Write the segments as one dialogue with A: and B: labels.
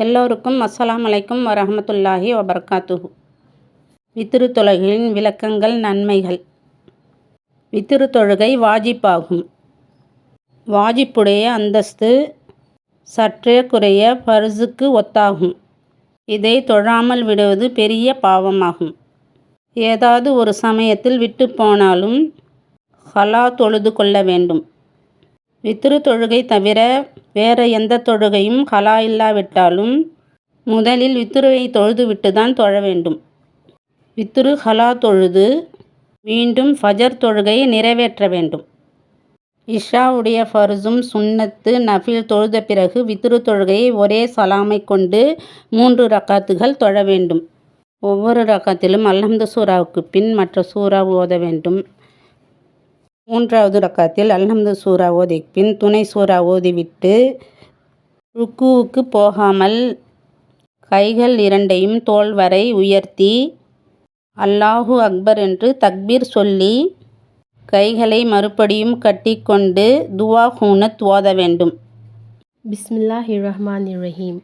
A: எல்லோருக்கும் அஸ்லாம் வலைக்கும் வரஹமத்துல்லாஹி வபர்காத்துஹு. வித்திரு தொழுகையின் விளக்கங்கள் நன்மைகள். வித்திரு தொழுகை வாஜிப்பாகும். வாஜிப்புடைய அந்தஸ்து சற்றே குறைய பர்சுக்கு ஒத்தாகும். இதை தொழாமல் விடுவது பெரிய பாவமாகும். ஏதாவது ஒரு சமயத்தில் விட்டு போனாலும் ஹலா தொழுது கொள்ள வேண்டும். வித்திரு தொழுகை தவிர வேறு எந்த தொழுகையும் ஹலா இல்லாவிட்டாலும் முதலில் வித்துருவை தொழுதுவிட்டு தான் தொழ வேண்டும். வித்திரு ஹலா தொழுது மீண்டும் ஃபஜர் தொழுகையை நிறைவேற்ற வேண்டும். இஷாவுடைய ஃபர்ஸும் சுன்னத்து நஃபில் தொழுத பிறகு வித்ரு தொழுகையை ஒரே சலாமை கொண்டு மூன்று ரக்காத்துகள் தொழ வேண்டும். ஒவ்வொரு ரக்காத்திலும் அல்ஹம்து சூறாவுக்கு பின் மற்ற சூறா ஓத வேண்டும். மூன்றாவது ரக்காத்தில் அல்ஹம்து சூரா ஓதி பின் துணை சூரா ஓதிவிட்டு ருக்குவுக்கு போகாமல் கைகள் இரண்டையும் தோல் வரை உயர்த்தி அல்லாஹு அக்பர் என்று தக்பீர் சொல்லி கைகளை மறுபடியும் கட்டிக்கொண்டு துவா ஹூனத் ஓத வேண்டும்.
B: பிஸ்மில்லாஹி ரஹ்மான் ரஹீம்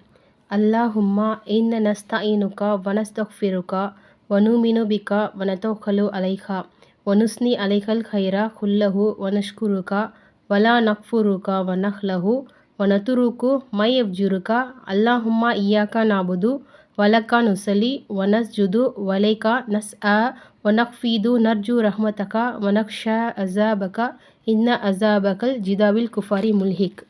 B: அல்லாஹும்மா இன்ன நஸ்தாயினுக்கா வனஸ்தஃபிருக்கா வனுமினு பிகா வனதோக்கலு அலைஹா. வனுஸ்னி அலைகள் ஹைரா ஹுல்லஹு வனஷ்குருகா வலா நக்ஃபுருகா வனஹ்லஹு வனதுருக்கு மை எஃப்ஜுருக்கா அல்லாஹும்மா இயாக்கா நாபுது வலக்கா நுசலி வனஸ்ஜுது வலைகா நஸ் அ வனக்ஃபீது நர்ஜு ரஹ்மதகா வனக்ஷா அசாபகா இன்ன அசாபகல் ஜிதாவில் குஃபாரி முல்ஹிக்.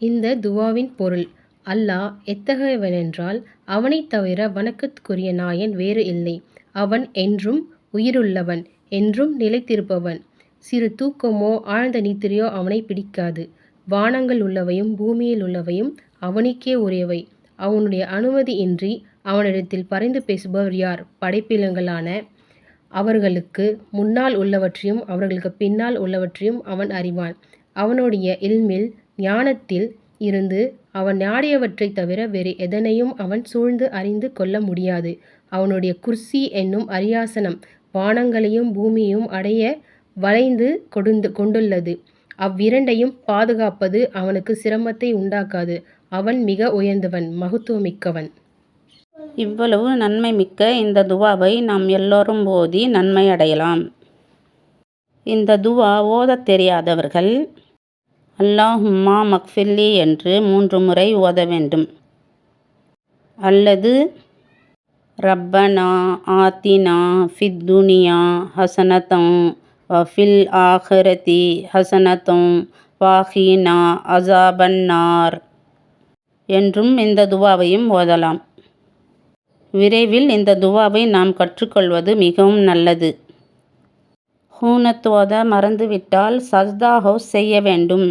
B: இந்த துவாவின் பொருள் அல்லாஹ் எத்தகையவனென்றால் அவனைத் தவிர வணக்கத்துக்குரிய நாயன் வேறு இல்லை. அவன் என்றும் உயிருள்ளவன் என்றும் நிலைத்திருப்பவன். சிறு தூக்கமோ ஆழ்ந்த நித்திரையோ அவனை பிடிக்காது. வானங்கள் உள்ளவையும் பூமியில் உள்ளவையும் அவனுக்கே உரியவை. அவனுடைய அனுமதியின்றி அவனிடத்தில் பறைந்து பேசுபவர் யார்? படைப்பிலங்களான அவர்களுக்கு முன்னால் உள்ளவற்றையும் அவர்களுக்கு பின்னால் உள்ளவற்றையும் அவன் அறிவான். அவனுடைய இல்மில் ஞானத்தில் இருந்து அவன் நாடியவற்றை தவிர வேறு எதனையும் அவன் சூழ்ந்து அறிந்து கொள்ள முடியாது. அவனுடைய குர்சி என்னும் அரியாசனம் வானங்களையும் பூமியையும் அடைய வளைந்து கொடுந்து கொண்டுள்ளது. அவ்விரண்டையும் பாதுகாப்பது அவனுக்கு சிரமத்தை உண்டாக்காது. அவன் மிக உயர்ந்தவன் மகத்துவமிக்கவன்.
A: இவ்வளவு நன்மை மிக்க இந்த துவாவை நாம் எல்லோரும் ஓதி நன்மை அடையலாம். இந்த துவா ஓதத் தெரியாதவர்கள் அல்லாஹும்மா மக்ஃபில்லி என்று மூன்று முறை ஓத வேண்டும். அல்லது ரப்பனா ஆத்தினா ஃபித் துனியா ஹசனத்தம் வஃபில் ஆஹரதி ஹசனத்தம் வாஹினா அசாபன்னார் என்றும் இந்த துவாவையும் ஓதலாம். விரைவில் இந்த துவாவை நாம் கற்றுக்கொள்வது மிகவும் நல்லது. ஹூனத் ஓத மறந்துவிட்டால் சஜ்தா ஹவுஸ் செய்ய வேண்டும்.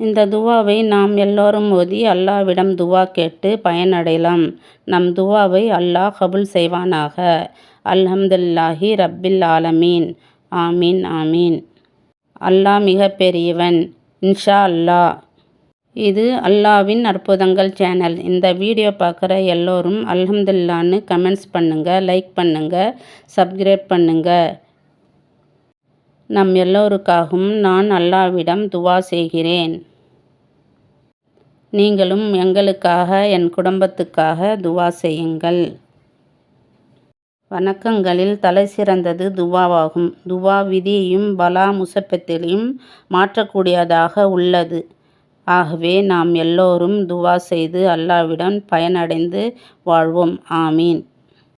A: இந்த துவாவை நாம் எல்லோரும் ஓதி அல்லாவிடம் துவா கேட்டு பயனடையலாம். நம் துவாவை அல்லாஹ் கபுல் செய்வானாக. அல்ஹம்துல்லாஹி ரப்பில் ஆலமீன். ஆமீன் ஆமீன். அல்லாஹ் மிக பெரியவன் இன்ஷா அல்லாஹ். இது அல்லாவின் அற்புதங்கள் சேனல். இந்த வீடியோ பார்க்குற எல்லோரும் அல்ஹம்துல்லான்னு கமெண்ட்ஸ் பண்ணுங்கள் லைக் பண்ணுங்கள் சப்ஸ்கிரைப் பண்ணுங்கள் நம் எல்லோருக்காகவும் நான் அல்லாவிடம் துவா செய்கிறேன். நீங்களும் எங்களுக்காக என் குடும்பத்துக்காக துவா செய்யுங்கள். வணக்கங்களில் தலை சிறந்தது துவாவாகும். துவா விதியையும் பலா முசப்பத்திலையும் மாற்றக்கூடியதாக உள்ளது. ஆகவே நாம் எல்லோரும் துவா செய்து அல்லாவிடம் பயனடைந்து வாழ்வோம். ஆமீன்.